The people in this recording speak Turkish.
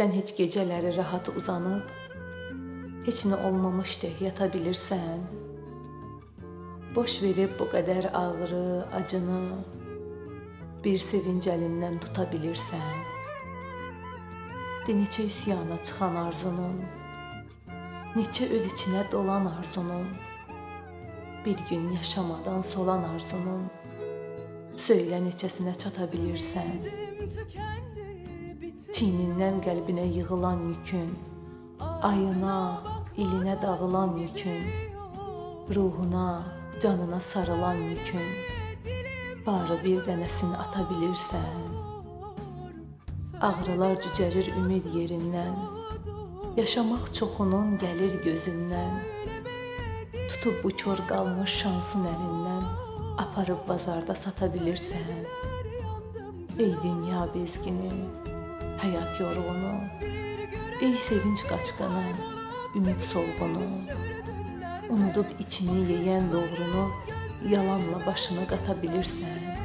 Sən heç gecələri rahat uzanıb heç nə olmamış deyə yata bilirsən. Boş verib bu qədər ağrı, acını bir sevinc əlindən tuta bilirsən. De neçə üsyana çıxan arzunun, neçə öz içinə dolan arzunun, bir gün yaşamadan solan arzunun, söylə neçəsinə çata bilirsən. Çiynindən qəlbinə yığılan yükün, ayına, ilinə dağılan yükün, ruhuna, canına sarılan yükün, barı bir dənəsini ata bilirsən. Ağrılar cücərir ümid yerindən, yaşamaq çoxunun gəlir gözündən. Tutub bu kör qalmış şansın əlindən, aparıb bazarda sata bilirsən. Ey dünya bezgini, həyat yorğunu, ey sevinç qaçqını, ümid solğunu, unudub içini yeyən doğrunu yalanla başını qata bilirsən.